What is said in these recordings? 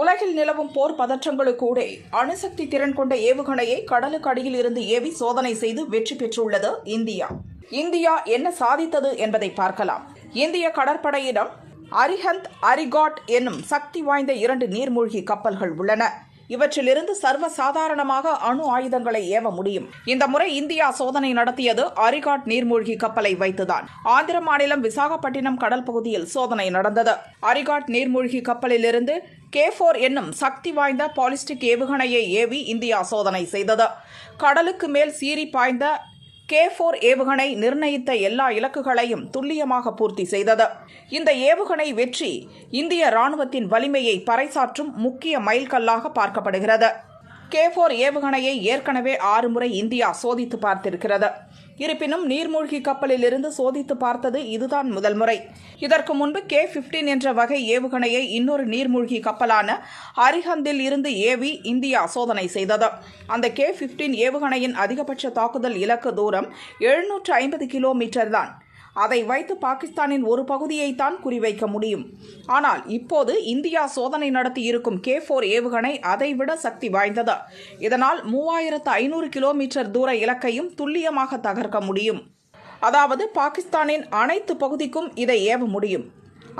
உலகில் நிலவும் போர் பதற்றங்களுக்கூட அணுசக்தி திறன் கொண்ட ஏவுகணையை கடலுக்கு அடியில் இருந்து ஏவி சோதனை செய்து வெற்றி பெற்றுள்ளது இந்தியா. இந்தியா என்ன சாதித்தது என்பதை பார்க்கலாம். இந்திய கடற்படையிடம் அரிஹந்த் அரிகாட் என்னும் சக்தி வாய்ந்த இரண்டு நீர்மூழ்கி கப்பல்கள் உள்ளன. இவற்றிலிருந்து சர்வ சாதாரணமாக அணு ஆயுதங்களை ஏவ முடியும். இந்த முறை இந்தியா சோதனை நடத்தியது அரிகாட் நீர்மூழ்கி கப்பலை வைத்துதான். ஆந்திர மாநிலம் விசாகப்பட்டினம் கடல் பகுதியில் சோதனை நடந்தது. அரிகாட் நீர்மூழ்கி கப்பலிலிருந்து கே போர் என்னும் சக்தி வாய்ந்த பாலிஸ்டிக் ஏவுகணையை ஏவி இந்தியா சோதனை செய்தது. கடலுக்கு மேல் சீறி பாய்ந்த கே போர் ஏவுகணை நிர்ணயித்த எல்லா இலக்குகளையும் துல்லியமாக பூர்த்தி செய்தது. இந்த ஏவுகணை வெற்றி இந்திய ராணுவத்தின் வலிமையை பறைசாற்றும் முக்கிய மைல்கல்லாக பார்க்கப்படுகிறது. கே போர் ஏவுகணையை ஏற்கனவே ஆறு முறை இந்தியா சோதித்து பார்த்திருக்கிறது. இருப்பினும் நீர்மூழ்கி கப்பலில் இருந்து சோதித்து பார்த்தது இதுதான் முதல் முறை. இதற்கு முன்பு கே பிப்டீன் என்ற வகை ஏவுகணையை இன்னொரு நீர்மூழ்கி கப்பலான அரிஹந்தில் இருந்து ஏவி இந்தியா சோதனை செய்தது. அந்த கே பிப்டீன் ஏவுகணையின் அதிகபட்ச தாக்குதல் இலக்கு தூரம் எழுநூற்று ஐம்பது கிலோமீட்டர் தான். அதை வைத்து பாகிஸ்தானின் ஒரு பகுதியைத்தான் குறிவைக்க முடியும். ஆனால் இப்போது இந்தியா சோதனை நடத்தி இருக்கும் கே போர் ஏவுகணை அதைவிட சக்தி வாய்ந்தது. இதனால் மூவாயிரத்து ஐநூறு கிலோமீட்டர் தூர இலக்கையும் துல்லியமாக தகர்க்க முடியும். அதாவது பாகிஸ்தானின் அனைத்து பகுதிக்கும் இதை ஏவ முடியும்.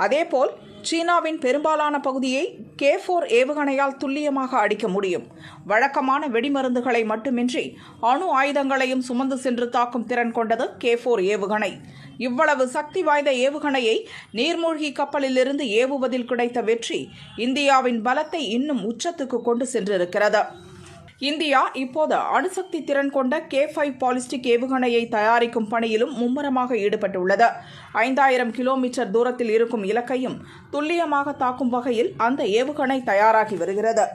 அதேபோல் சீனாவின் பெரும்பாலான பகுதியை கே ஃபோர் ஏவுகணையால் துல்லியமாக அடிக்க முடியும். வழக்கமான வெடிமருந்துகளை மட்டுமின்றி அணு ஆயுதங்களையும் சுமந்து சென்று தாக்கும் திறன் கொண்டது கே ஃபோர் ஏவுகணை. இவ்வளவு சக்தி வாய்ந்த ஏவுகணையை நீர்மூழ்கி கப்பலிலிருந்து ஏவுவதில் கிடைத்த வெற்றி இந்தியாவின் பலத்தை இன்னும் உச்சத்துக்கு கொண்டு சென்றிருக்கிறது. இந்தியா இப்போது அணுசக்தி திறன் கொண்ட கே ஃபைவ் பாலிஸ்டிக் ஏவுகணையை தயாரிக்கும் பணியிலும் மும்முரமாக ஈடுபட்டுள்ளது. ஐந்தாயிரம் கிலோமீட்டர் தூரத்தில் இருக்கும் இலக்கையும் துல்லியமாக தாக்கும் வகையில் அந்த ஏவுகணை தயாராகி வருகிறது.